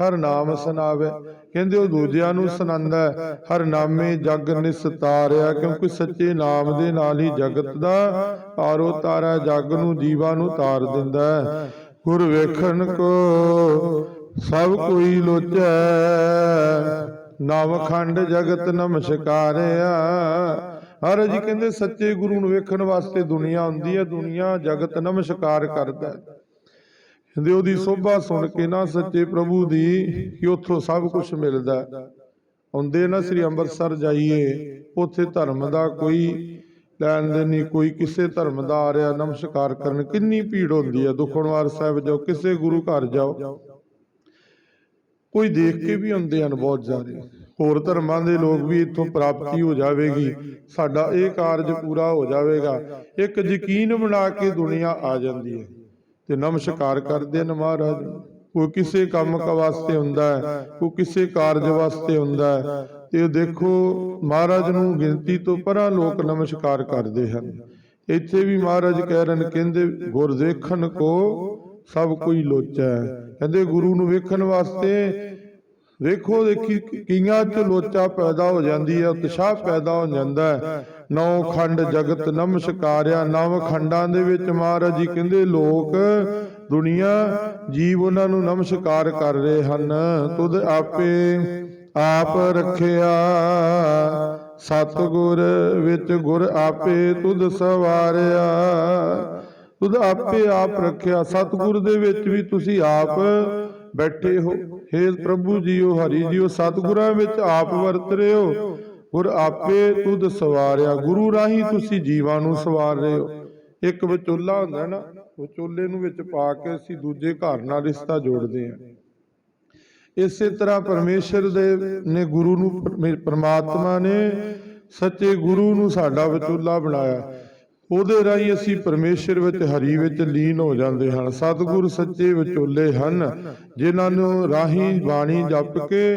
ਹਰ ਨਾਮ ਸੁਣਾਵੇ ਕਹਿੰਦੇ ਉਹ ਦੂਜਿਆਂ ਨੂੰ ਸੁਣਾਉਂਦਾ ਹੈ, ਹਰ ਨਾਮੇ ਜਗ ਨਿਸਤਾਰਿਆ ਕਿਉਂਕਿ ਸੱਚੇ ਨਾਮ ਦੇ ਨਾਲ ਹੀ ਜਗਤ ਦਾ ਪਾਰੋ ਤਾਰਾ ਜਗ ਨੂੰ ਜੀਵਾਂ ਨੂੰ ਤਾਰ ਦਿੰਦਾ ਹੈ। ਗੁਰ ਵੇਖਣ ਕੋ ਸਭ ਕੋਈ ਲੋਚੈ ਨਵ ਖੰਡ ਜਗਤ ਨਮਸਕਾਰਿਆ। ਹਰ ਜੀ ਕਹਿੰਦੇ ਸੱਚੇ ਗੁਰੂ ਨੂੰ ਵੇਖਣ ਵਾਸਤੇ ਦੁਨੀਆ ਹੁੰਦੀ ਹੈ ਦੁਨੀਆ ਜਗਤ ਨਮਸਕਾਰ ਕਰਦਾ ਹੈ। ਕਹਿੰਦੇ ਉਹਦੀ ਸੋਭਾ ਸੁਣ ਕੇ ਨਾ ਸੱਚੇ ਪ੍ਰਭੂ ਦੀ ਕਿ ਉੱਥੋਂ ਸਭ ਕੁਝ ਮਿਲਦਾ। ਹੁੰਦੇ ਨਾ ਸ੍ਰੀ ਅੰਮ੍ਰਿਤਸਰ ਜਾਈਏ ਉੱਥੇ ਧਰਮ ਦਾ ਕੋਈ ਲੈਣ ਦੇ ਨਹੀਂ ਕੋਈ ਕਿਸੇ ਧਰਮ ਦਾ ਆ ਰਿਹਾ ਨਮਸਕਾਰ ਕਰਨ ਕਿੰਨੀ ਭੀੜ ਹੁੰਦੀ ਹੈ ਦੁਖਨਵਾਰ ਸਾਹਿਬ ਜਾਓ ਕਿਸੇ ਗੁਰੂ ਘਰ ਜਾਓ। ਕੋਈ ਦੇਖ ਕੇ ਵੀ ਆਉਂਦੇ ਹਨ ਬਹੁਤ ਜ਼ਿਆਦਾ। ਹੋਰ ਧਰਮਾਂ ਦੇ ਲੋਕ ਵੀ ਇੱਥੋਂ ਪ੍ਰਾਪਤੀ ਹੋ ਜਾਵੇਗੀ। ਸਾਡਾ ਇਹ ਕਾਰਜ ਪੂਰਾ ਹੋ ਜਾਵੇਗਾ। ਇੱਕ ਯਕੀਨ ਬਣਾ ਕੇ ਦੁਨੀਆ ਆ ਜਾਂਦੀ ਹੈ। ਤੇ ਨਮਸਕਾਰ ਕਰਦੇ ਨੇ ਮਹਾਰਾਜ। ਕੋਈ ਕਿਸੇ ਕੰਮ ਕਾ ਵਾਸਤੇ ਹੁੰਦਾ ਹੈ ਕੋਈ ਕਿਸੇ ਕਾਰਜ ਵਾਸਤੇ ਹੁੰਦਾ ਹੈ। ਤੇ ਉਹ ਦੇਖੋ ਮਹਾਰਾਜ ਨੂੰ ਗਿਣਤੀ ਤੋਂ ਪਰਾਂ ਲੋਕ ਨਮਸਕਾਰ ਕਰਦੇ ਹਨ। ਇੱਥੇ ਵੀ ਮਹਾਰਾਜ ਕਹਿ ਰਹੇ ਨੇ ਕਹਿੰਦੇ ਗੁਰ ਦੇਖਣ ਕੋ ਸਭ ਕੋਈ ਲੋਚਾ ਹੈ। ਕਹਿੰਦੇ ਗੁਰੂ ਨੂੰ ਵੇਖਣ ਵਾਸਤੇ ਵੇਖੋ ਦੇਖੀ ਕਿ- ਕਈਆਂ ਚ ਲੋਚਾ ਪੈਦਾ ਹੋ ਜਾਂਦੀ ਹੈ ਉਤਸ਼ਾਹ ਪੈਦਾ ਹੋ। ਜਾਂਦਾ ਹੈ। ਨੌ ਖੰਡ ਜਗਤ ਨਮਸਕਾਰਿਆ ਨਵ ਖੰਡਾਂ ਦੇ ਵਿੱਚ ਮਹਾਰਾਜ ਜੀ ਕਹਿੰਦੇ, ਲੋਕ, ਦੁਨੀਆ, ਜੀਵ ਉਹਨਾਂ ਨੂੰ ਨਮਸਕਾਰ ਕਰ ਰਹੇ ਹਨ। ਤੁਧ ਆਪੇ ਆਪ ਰੱਖਿਆ, ਸਤਿਗੁਰ ਵਿੱਚ ਗੁਰ ਆਪੇ ਤੁਧ ਸਵਾਰਿਆ। ਤੁਧ ਆਪੇ ਆਪ ਰੱਖਿਆ, ਸਤਿਗੁਰ ਦੇ ਵਿੱਚ ਵੀ ਤੁਸੀਂ ਆਪ ਬੈਠੇ ਹੋ। ਹੇ ਪ੍ਰਭੂ ਜੀਓ, ਹਰੀ ਜੀਓ, ਸਤਿਗੁਰਾਂ ਵਿੱਚ ਆਪ ਵਰਤ ਰਹੇ ਹੋ। ਗੁਰ ਆਪੇ ਤੁਧ ਸਵਾਰਿਆ। ਗੁਰੂ ਰਾਹੀਂ ਤੁਸੀਂ ਜੀਵਾਂ ਨੂੰ ਸਵਾਰ ਰਹੇ ਹੋ। ਇੱਕ ਵਿਚੋਲਾ ਹੁੰਦਾ ਨਾ, ਵਿਚੋਲੇ ਨੂੰ ਵਿੱਚ ਪਾ ਕੇ ਅਸੀਂ ਦੂਜੇ ਘਰ ਨਾਲ ਰਿਸ਼ਤਾ ਜੋੜਦੇ ਹਾਂ। ਇਸੇ ਤਰ੍ਹਾਂ ਪਰਮੇਸ਼ਰ ਦੇ ਨੇ ਗੁਰੂ ਨੂੰ ਪਰਮੇ- ਨੇ ਸੱਚੇ ਗੁਰੂ ਨੂੰ ਸਾਡਾ ਵਿਚੋਲਾ ਬਣਾਇਆ। ਉਹਦੇ ਰਾਹੀਂ ਅਸੀਂ ਪਰਮੇਸ਼ਰ ਵਿੱਚ ਹਰੀ ਵਿੱਚ ਲੀਨ ਹੋ ਜਾਂਦੇ ਹਨ ਸਤਿਗੁਰ ਸੱਚੇ ਵਿਚੋਲੇ ਹਨ, ਜਿਨ੍ਹਾਂ ਨੂੰ ਰਾਹੀਂ ਬਾਣੀ ਜਪ ਕੇ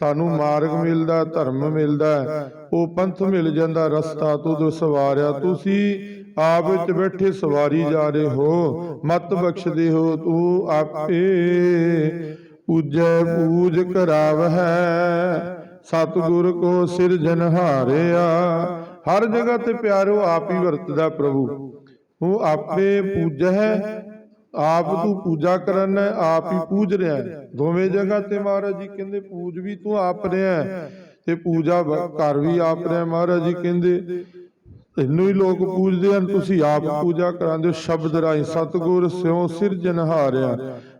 ਸਾਨੂੰ ਮਾਰਗ ਮਿਲਦਾ ਧਰਮ ਮਿਲਦਾ। ਉਹ ਪੰਥ ਮਿਲ ਜਾਂਦਾ ਰਸਤਾ ਤੁਧ ਸਵਾਰਿਆ। ਤੁਸੀਂ ਆਪ ਵਿੱਚ ਬੈਠੇ ਸਵਾਰੀ ਜਾ ਰਹੇ ਹੋ। ਮਤ ਬਖਸ਼ਦੇ ਹੋ ਤੂੰ ਆਪੇ। ਪੂਜੈ ਪੂਜ ਕਰਾਵ ਹੈ ਸਤਿਗੁਰ ਕੋ ਸਿਰਜਨਹਾਰਿਆ ਹਰ ਜਗ੍ਹਾ ਤੇ ਪਿਆਰਿਓ ਆਪ ਹੀ ਵਰਤਦਾ ਪ੍ਰਭੂ। ਉਹ ਆਪੇ ਪੂਜੈ ਹੈ ਆਪ ਤੂੰ ਪੂਜਾ ਕਰਨ ਆਪ ਹੀ ਪੂਜ ਰਿਹਾ ਦੋਵੇਂ ਜਗ੍ਹਾ ਤੇ ਮਹਾਰਾਜ ਜੀ ਕਹਿੰਦੇ ਪੂਜ ਵੀ ਤੂੰ ਆਪ ਰਿਹਾ ਤੇ ਪੂਜਾ ਘਰ ਵੀ ਆਪ ਰਿਹਾ ਮਹਾਰਾਜ ਜੀ ਕਹਿੰਦੇ ਤੈਨੂੰ ਹੀ ਲੋਕ ਪੂਜਦੇ ਹਨ ਤੁਸੀਂ ਆਪ ਪੂਜਾ ਕਰਾਉਂਦੇ ਹੋ ਸ਼ਬਦ ਰਾਹੀਂ ਸਤਿਗੁਰ ਸਿਉ ਸਿਰਜਨਹਾਰਿਆ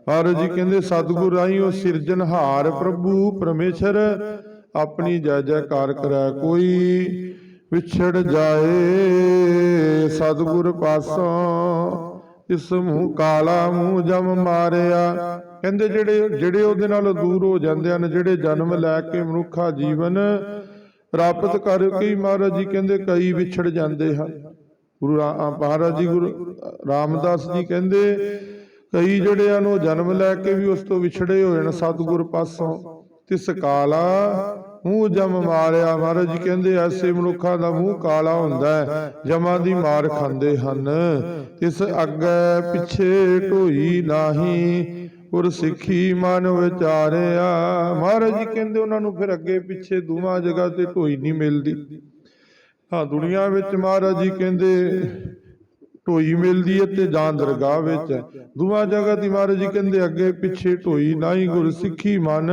ਮਹਾਰਾਜ ਜੀ ਕਹਿੰਦੇ ਸਤਿਗੁਰ ਰਾਹੀਂ ਉਹ ਸਿਰਜਨਹਾਰ ਪ੍ਰਭੂ ਪਰਮੇਸ਼ਰ ਆਪਣੀ ਜੈ ਜੈਕਾਰ ਕਰੈ ਕੋਈ ਵਿਛੜ ਜਾਏ ਸਤਿਗੁਰ ਪਾਸੋਂ। ਇਸ ਮੂੰਹ ਕਾਲਾ ਮੂੰਹ ਜਮ ਮਾਰਿਆ। ਕਹਿੰਦੇ ਜਿਹੜੇ ਜਿਹੜੇ ਉਹਦੇ ਨਾਲ ਦੂਰ ਹੋ ਜਾਂਦੇ ਹਨ, ਜਿਹੜੇ ਜਨਮ ਲੈ ਕੇ ਮਨੁੱਖਾ ਜੀਵਨ ਪ੍ਰਾਪਤ ਕਰਕੇ ਹੀ ਮਹਾਰਾਜ ਜੀ ਕਹਿੰਦੇ ਕਈ ਵਿਛੜ ਜਾਂਦੇ ਹਨ। ਗੁਰੂ ਮਹਾਰਾਜ ਜੀ ਗੁਰੂ ਰਾਮਦਾਸ ਜੀ ਕਹਿੰਦੇ, ਕਈ ਜਿਹੜੇ ਹਨ ਉਹ ਜਨਮ ਲੈ ਕੇ ਵੀ ਉਸ ਤੋਂ ਵਿਛੜੇ ਹੋਏ ਨੇ ਸਤਿਗੁਰ ਪਾਸੋਂ। ਤੇ ਕਾਲਾ ਮੂੰਹ ਜਮ ਮਾਰਿਆ ਮਹਾਰਾਜ ਜੀ ਕਹਿੰਦੇ ਐਸੇ ਮਨੁੱਖਾਂ ਦਾ ਮੂੰਹ ਕਾਲਾ ਹੁੰਦਾ ਹੈ, ਜਮਾਂ ਦੀ ਮਾਰ ਖਾਂਦੇ ਹਨ। ਇਸ ਅੱਗੇ ਪਿੱਛੇ ਢੋਈ ਨਾਹੀ ਗੁਰ ਸਿੱਖੀ ਮਨ ਵਿਚਾਰਿਆ। ਮਹਾਰਾਜ ਜੀ ਕਹਿੰਦੇ ਉਹਨਾਂ ਨੂੰ ਫਿਰ ਅੱਗੇ ਪਿੱਛੇ ਦੋਵਾਂ ਜਗ੍ਹਾ ਤੇ ਢੋਈ ਨਹੀਂ ਮਿਲਦੀ। ਹਾਂ ਦੁਨੀਆ ਵਿੱਚ ਮਹਾਰਾਜ ਜੀ ਕਹਿੰਦੇ ਢੋਈ ਮਿਲਦੀ ਹੈ ਤੇ ਜਾਂ ਦਰਗਾਹ ਵਿੱਚ। ਦੋਵਾਂ ਜਗ੍ਹਾ ਦੀ ਮਹਾਰਾਜ ਜੀ ਕਹਿੰਦੇ ਅੱਗੇ ਪਿੱਛੇ ਢੋਈ ਨਹੀਂ ਗੁਰ ਸਿੱਖੀ ਮਨ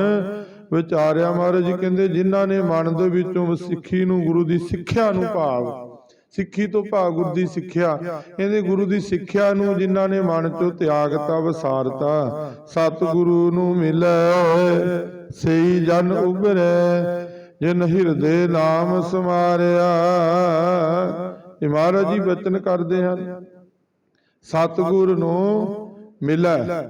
ਵਿਚਾਰਿਆ ਮਹਾਰਾਜ ਜੀ ਕਹਿੰਦੇ ਜਿਨ੍ਹਾਂ ਨੇ ਮਨ ਦੇ ਵਿੱਚੋਂ ਸਿੱਖੀ ਨੂੰ ਗੁਰੂ ਦੀ ਸਿੱਖਿਆ ਨੂੰ ਭਾਵ ਸਿੱਖੀ ਤੋਂ ਭਾਵ ਗੁਰੂ ਦੀ ਸਿੱਖਿਆ। ਇਹਦੇ ਗੁਰੂ ਦੀ ਸਿੱਖਿਆ ਨੂੰ ਜਿਨ੍ਹਾਂ ਨੇ ਮਨ ਚੋਂ ਤਿਆਗਤਾ ਵਸਾਰਤਾ। ਸਤਿਗੁਰੂ ਨੂੰ ਮਿਲੈ ਸਈ ਜਨ ਉਭਰੈ ਜਿਨ ਹਿਰਦੇ ਨਾਮ ਸਮਾਰਿਆ। ਇਹ ਮਹਾਰਾਜ ਜੀ ਬਚਨ ਕਰਦੇ ਹਨ। ਸਤਿਗੁਰ ਨੂੰ ਮਿਲੈ।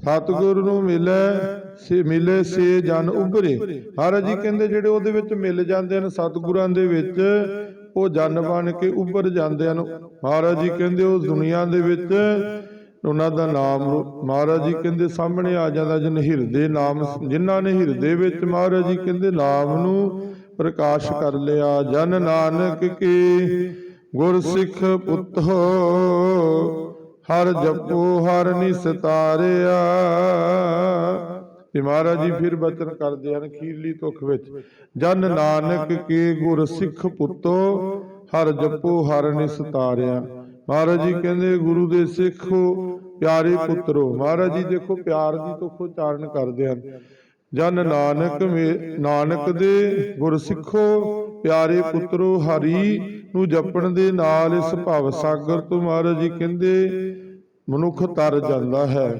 ਸਤਿਗੁਰ ਨੂੰ ਮਿਲੈ। ਸੇ ਮਿਲੇ ਸੇ ਜਨ ਉਭਰੇ ਮਹਾਰਾਜ ਜੀ ਕਹਿੰਦੇ ਜਿਹੜੇ ਉਹਦੇ ਵਿੱਚ ਮਿਲ ਜਾਂਦੇ ਹਨ ਸਤਿਗੁਰਾਂ ਦੇ ਵਿੱਚ ਉਹ ਜਨ ਬਣ ਕੇ ਉੱਭਰ ਜਾਂਦੇ ਹਨ। ਮਹਾਰਾਜ ਜੀ ਕਹਿੰਦੇ ਉਸ ਦੁਨੀਆ ਦੇ ਵਿੱਚ ਉਹਨਾਂ ਦਾ ਨਾਮ ਮਹਾਰਾਜ ਜੀ ਕਹਿੰਦੇ ਸਾਹਮਣੇ ਆ ਜਾਂਦਾ ਜਿਨ ਹਿਰਦੇ ਨਾਮ ਜਿਨ੍ਹਾਂ ਨੇ ਹਿਰਦੇ ਵਿੱਚ ਮਹਾਰਾਜ ਜੀ ਕਹਿੰਦੇ ਨਾਮ ਨੂੰ ਪ੍ਰਕਾਸ਼ ਕਰ ਲਿਆ। ਜਨ ਨਾਨਕ ਕੀ ਗੁਰ ਸਿੱਖ ਪੁੱਤ ਹੋ ਹਰ ਜਪੋ ਹਰ ਨਿਸਤਾਰਿਆ। ਤੇ ਮਹਾਰਾਜ ਜੀ ਫਿਰ ਬਚਨ ਕਰਦੇ ਹਨ ਖੀਰਲੀ ਤੁਖ ਵਿੱਚ। ਜਨ ਨਾਨਕ ਕੇ ਗੁਰ ਸਿੱਖ ਪੁੱਤੋ ਹਰ ਜਪੋ ਹਰ ਨਿਸਤਾਰਿਆ ਮਹਾਰਾਜ ਜੀ ਕਹਿੰਦੇ ਗੁਰੂ ਦੇ ਸਿੱਖੋ ਪਿਆਰੇ ਪੁੱਤਰੋ। ਮਹਾਰਾਜ ਜੀ ਦੇਖੋ ਪਿਆਰ ਦੀ ਤੁਖ ਉਚਾਰਨ ਕਰਦੇ ਹਨ। ਜਨ ਨਾਨਕ ਨਾਨਕ ਦੇ ਗੁਰ ਸਿੱਖੋ ਪਿਆਰੇ ਪੁੱਤਰੋ ਹਰੀ ਨੂੰ ਜਪਣ ਦੇ ਨਾਲ ਇਸ ਭਵ ਸਾਗਰ ਤੋਂ ਮਹਾਰਾਜ ਜੀ ਕਹਿੰਦੇ ਮਨੁੱਖ ਤਰ ਜਾਂਦਾ ਹੈ।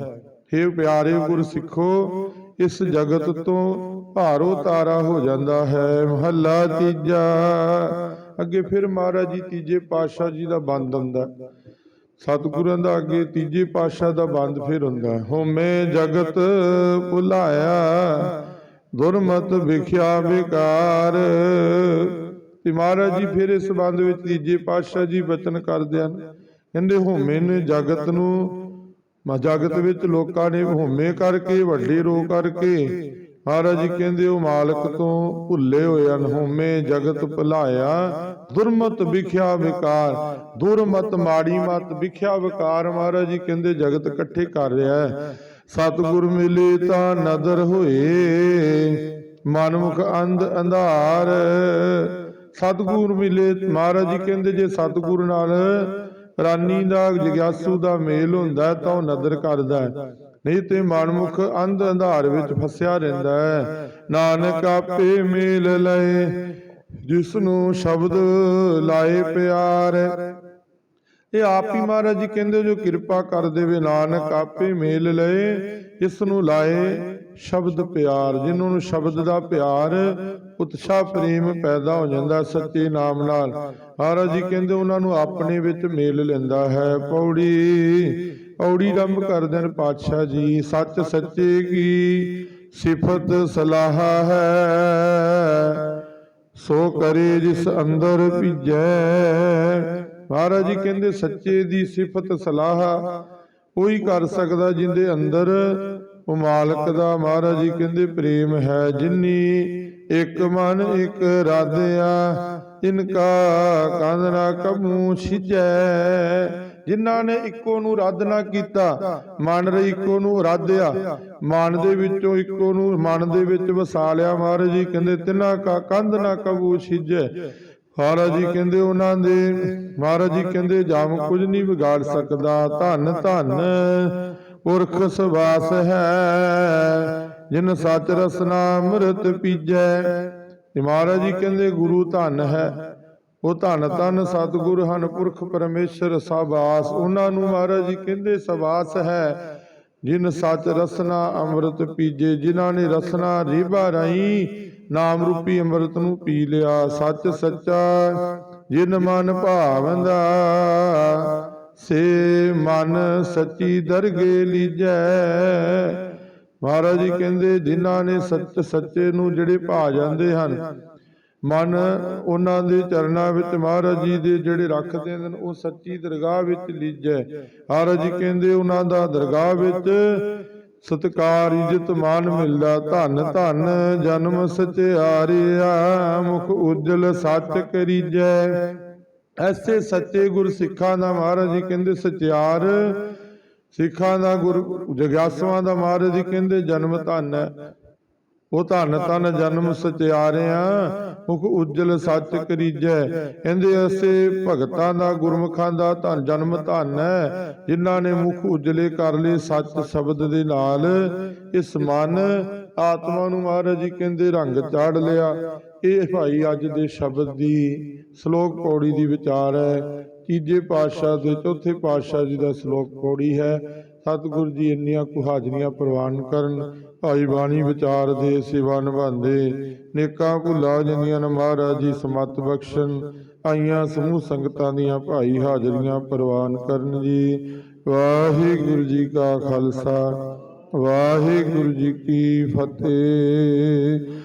हे ਪਿਆਰੇ ਗੁਰ ਸਿੱਖੋ ਇਸ ਜਗਤ ਤੋਂ ਭਾਰੋ ਤਾਰਾ ਹੋ ਜਾਂਦਾ ਹੈ। ਮਹੱਲਾ ਤੀਜਾ। ਅੱਗੇ ਫਿਰ ਮਹਾਰਾਜ ਜੀ ਤੀਜੇ ਪਾਤਸ਼ਾਹ ਜੀ ਦਾ ਬੰਦ ਹੁੰਦਾ ਸਤਿਗੁਰਾਂ ਦਾ ਅੱਗੇ ਤੀਜੇ ਪਾਤਸ਼ਾਹ ਦਾ ਬੰਦ ਫਿਰ ਹੁੰਦਾ ਹੋਮੇ ਜਗਤ ਭੁਲਾਇਆ, ਦੁਰਮਤ ਵਿਖਿਆ ਵਿਕਾਰ। ਤੇ ਮਹਾਰਾਜ ਜੀ ਫਿਰ ਇਸ ਬੰਦ ਵਿੱਚ ਤੀਜੇ ਪਾਤਸ਼ਾਹ ਜੀ ਬਚਨ ਕਰਦੇ ਹਨ। ਕਹਿੰਦੇ ਹੋਮੇ ਨੇ ਜਗਤ ਨੂੰ ਮਾ ਜਗਤ ਵਿੱਚ ਲੋਕਾਂ ਨੇ ਹੋਮੇ ਕਰਕੇ ਵੱਡੇ ਰੋ ਕਰਕੇ ਮਹਾਰਾਜ ਜੀ ਕਹਿੰਦੇ ਉਹ ਮਾਲਕ ਤੋਂ ਭੁੱਲੇ ਹੋਏ ਹਨ ਹੋਮੇ ਜਗਤ ਭੁਲਾਇਆ ਦੁਰਮਤ ਵਿਖਿਆ ਵਿਕਾਰ ਦੁਰਮਤ ਮਾੜੀ ਮਤ ਵਿਖਿਆ ਵਿਕਾਰ ਮਹਾਰਾਜ ਜੀ ਕਹਿੰਦੇ ਜਗਤ ਇਕੱਠੇ ਕਰ ਰਿਹਾ ਹੈ। ਸਤਿਗੁਰ ਮਿਲੇ ਤਾਂ ਨਦਰ ਹੋਏ ਮਨਮੁਖ ਅੰਧ ਅੰਧਾਰ। ਸਤਿਗੁਰ ਮਿਲੇ ਮਹਾਰਾਜ ਜੀ ਕਹਿੰਦੇ ਜੇ ਸਤਿਗੁਰ ਨਾਲ ਰਾਨੀ ਦਾ ਜਗਿਆਸੂ ਦਾ ਮੇਲ ਹੁੰਦਾ ਤਾਂ ਉਹ ਨਦਰ ਕਰਦਾ ਨਹੀਂ ਤੇ ਮਨਮੁਖ ਅੰਧ ਅੰਧਾਰ ਵਿੱਚ ਫਸਿਆ ਰਹਿੰਦਾ ਹੈ। ਨਾਨਕ ਆਪੇ ਮੇਲ ਲਏ ਜਿਸ ਨੂੰ ਸ਼ਬਦ ਲਾਏ ਪਿਆਰ ਇਹ ਆਪ ਹੀ ਮਹਾਰਾਜ ਜੀ ਕਹਿੰਦੇ ਜੋ ਕਿਰਪਾ ਕਰ ਦੇਵੇ ਨਾਨਕ ਆਪੇ ਮੇਲ ਲਏ ਇਸ ਨੂੰ ਲਾਏ ਸ਼ਬਦ ਪਿਆਰ ਜਿਨ੍ਹਾਂ ਨੂੰ ਸ਼ਬਦ ਦਾ ਪਿਆਰ ਉਤਸ਼ਾਹ ਪ੍ਰੇਮ ਪੈਦਾ ਹੋ ਜਾਂਦਾ ਸੱਚੇ ਨਾਮ ਨਾਲ। ਮਹਾਰਾਜ ਜੀ ਕਹਿੰਦੇ ਉਹਨਾਂ ਨੂੰ ਆਪਣੇ ਵਿੱਚ ਮੇਲ ਲੈਂਦਾ ਹੈ। ਪੌੜੀ ਪੌੜੀ ਰੰਭ ਕਰਦੇ ਨੇ ਪਾਤਸ਼ਾਹ ਜੀ, ਸੱਚ ਸੱਚੇ ਕੀ ਸਿਫਤ ਸਲਾਹ ਹੈ। ਸੋ ਕਰੇ ਜਿਸ ਅੰਦਰ ਭੀਜੈ। ਮਹਾਰਾਜ ਜੀ ਕਹਿੰਦੇ ਸੱਚੇ ਦੀ ਸਿਫਤ ਸਲਾਹ ਉਹੀ ਕਰ ਸਕਦਾ ਜਿੰਦੇ ਅੰਦਰ। ਉਹ ਮਾਲਕ ਦਾ ਮਹਾਰਾਜ ਜੀ ਕਹਿੰਦੇ ਪ੍ਰੇਮ ਹੈ। ਜਿੰਨੀ ਇਕ ਮਨ, ਇੱਕ ਰਾਧਿਆ ਇਨਕਾ ਕੰਧ ਨਾ ਕਮੂ ਛਿਜੈ। ਜਿਨ੍ਹਾਂ ਨੇ ਇੱਕੋ ਨੂੰ ਰੱਦ ਕੀਤਾ, ਮਨ ਰੇ ਇੱਕੋ ਨੂੰ ਰਾਧਿਆ। ਮਨ ਦੇ ਵਿੱਚੋਂ ਇੱਕੋ ਨੂੰ ਮਨ ਦੇ ਵਿੱਚ ਵਸਾ ਲਿਆ ਮਹਾਰਾਜ ਜੀ, ਕਹਿੰਦੇ ਤਿਨਾ ਕਾ ਕੰਧ ਨਾ ਕਬੂ ਛਿਜੈ। ਮਹਾਰਾਜ ਜੀ ਕਹਿੰਦੇ ਉਹਨਾਂ ਦੇ, ਮਹਾਰਾਜ ਜੀ ਕਹਿੰਦੇ ਜਾਮ ਕੁਝ ਨਹੀਂ ਵਿਗਾੜ ਸਕਦਾ, ਧੰਨ ਧੰਨ। ਪੁਰਖ ਸਵਾਸ ਹੈ, ਜਿਨ ਸੱਚ ਰਸਨਾ ਅੰਮ੍ਰਿਤ ਪੀਜੈ। ਤੇ ਮਹਾਰਾਜ ਜੀ ਕਹਿੰਦੇ, ਗੁਰੂ ਧੰਨ ਹੈ, ਉਹ ਧੰਨ ਧੰਨ ਸਤਿਗੁਰ ਹਨ, ਪੁਰਖ ਪਰਮੇਸ਼ਰ ਸਵਾਸ। ਉਹਨਾਂ ਨੂੰ ਮਹਾਰਾਜ ਜੀ ਕਹਿੰਦੇ, ਸਵਾਸ ਹੈ, ਜਿਨ ਸੱਚ ਰਸਨਾ ਅੰਮ੍ਰਿਤ ਪੀਜੇ, ਜਿਨ੍ਹਾਂ ਨੇ ਰਸਨਾ ਰੀਬਾ ਰਾਈ ਨਾਮ ਰੂਪੀ ਅੰਮ੍ਰਿਤ ਨੂੰ ਪੀ ਲਿਆ। ਸੱਚ ਸੱਚਾ ਜਿਨ ਮਨ ਭਾਵੰਦਾ ਸੇ ਮਨ ਸੱਚੀ ਦਰਗੇ ਲੀਜੈ। ਮਹਾਰਾਜ ਜੀ ਕਹਿੰਦੇ, ਜਿਨ੍ਹਾਂ ਨੇ ਸੱਚ ਸੱਚੇ ਨੂੰ ਜਿਹੜੇ ਭਾ ਜਾਂਦੇ ਹਨ, ਮਨ ਉਹਨਾਂ ਦੇ ਚਰਨਾਂ ਵਿੱਚ ਮਹਾਰਾਜ ਜੀ ਦੇ ਜਿਹੜੇ ਰੱਖਦੇ ਨੇ ਉਹ ਸੱਚੀ ਦਰਗਾਹ ਵਿੱਚ ਲੀਜੈ। ਮਹਾਰਾਜ ਜੀ ਕਹਿੰਦੇ, ਉਹਨਾਂ ਦਾ ਦਰਗਾਹ ਵਿੱਚ ਸਤਕਾਰ, ਇੱਜ਼ਤ ਮਾਨ ਮਿਲਦਾ। ਧੰਨ ਧੰਨ ਜਨਮ ਸਚਿਆਰਿਆ, ਮੁਖ ਉਜਲ ਸੱਚ ਕਰੀਜੈ। ਐਸੇ ਸੱਚੇ ਗੁਰ ਸਿੱਖਾਂ ਦਾ ਮਹਾਰਾਜ ਜੀ ਕਹਿੰਦੇ, ਸਚਿਆਰ ਸਿੱਖਾਂ ਦਾ ਗੁਰ, ਜਗਿਆਸੂਆਂ ਦਾ ਮਹਾਰਾਜ ਜੀ ਕਹਿੰਦੇ, ਜਨਮ ਧੰਨ ਹੈ। ਉਹ ਧੰਨ ਧੰਨ ਜਨਮ ਸਚਿਆਰਿਆ, ਮੁਖ ਉਜਲ ਸੱਚ ਕਰੀਜੈ। ਕਹਿੰਦੇ, ਐਸੇ ਭਗਤਾਂ ਦਾ, ਗੁਰਮੁਖਾਂ ਦਾ ਧੰਨ, ਜਨਮ ਧੰਨ ਹੈ, ਜਿਨ੍ਹਾਂ ਨੇ ਮੁਖ ਉਜਲੇ ਕਰ ਲਏ ਸੱਚ ਸ਼ਬਦ ਦੇ ਨਾਲ। ਇਸ ਮਨ ਆਤਮਾ ਨੂੰ ਮਹਾਰਾਜ ਜੀ ਕਹਿੰਦੇ ਰੰਗ ਚਾੜ ਲਿਆ। ਇਹ ਭਾਈ ਅੱਜ ਦੇ ਸ਼ਬਦ ਦੀ ਸ਼ਲੋਕ ਪੌੜੀ ਦੀ ਵਿਚਾਰ ਹੈ। ਤੀਜੇ ਪਾਤਸ਼ਾਹ ਦੇ ਚੌਥੇ ਪਾਤਸ਼ਾਹ ਜੀ ਦਾ ਸ਼ਲੋਕ ਪੌੜੀ ਹੈ। ਸਤਿਗੁਰੂ ਜੀ ਇੰਨੀਆਂ ਕੁ ਹਾਜ਼ਰੀਆਂ ਪ੍ਰਵਾਨ ਕਰਨ, ਭਾਈ ਬਾਣੀ ਵਿਚਾਰ ਦੇ, ਸੇਵਾ ਨਿਭਾਉਂਦੇ, ਨੇਕਾਂ ਭੁੱਲਾ ਜਾਂਦੀਆਂ ਨੇ ਮਹਾਰਾਜ ਜੀ ਸਮਤ ਬਖਸ਼ਣ, ਆਈਆਂ ਸਮੂਹ ਸੰਗਤਾਂ ਦੀਆਂ ਭਾਈ ਹਾਜ਼ਰੀਆਂ ਪ੍ਰਵਾਨ ਕਰਨ ਜੀ। ਵਾਹਿਗੁਰੂ ਜੀ ਕਾ ਖਾਲਸਾ। ਵਾਹਿਗੁਰੂ ਜੀ ਕੀ ਫਤਿਹ।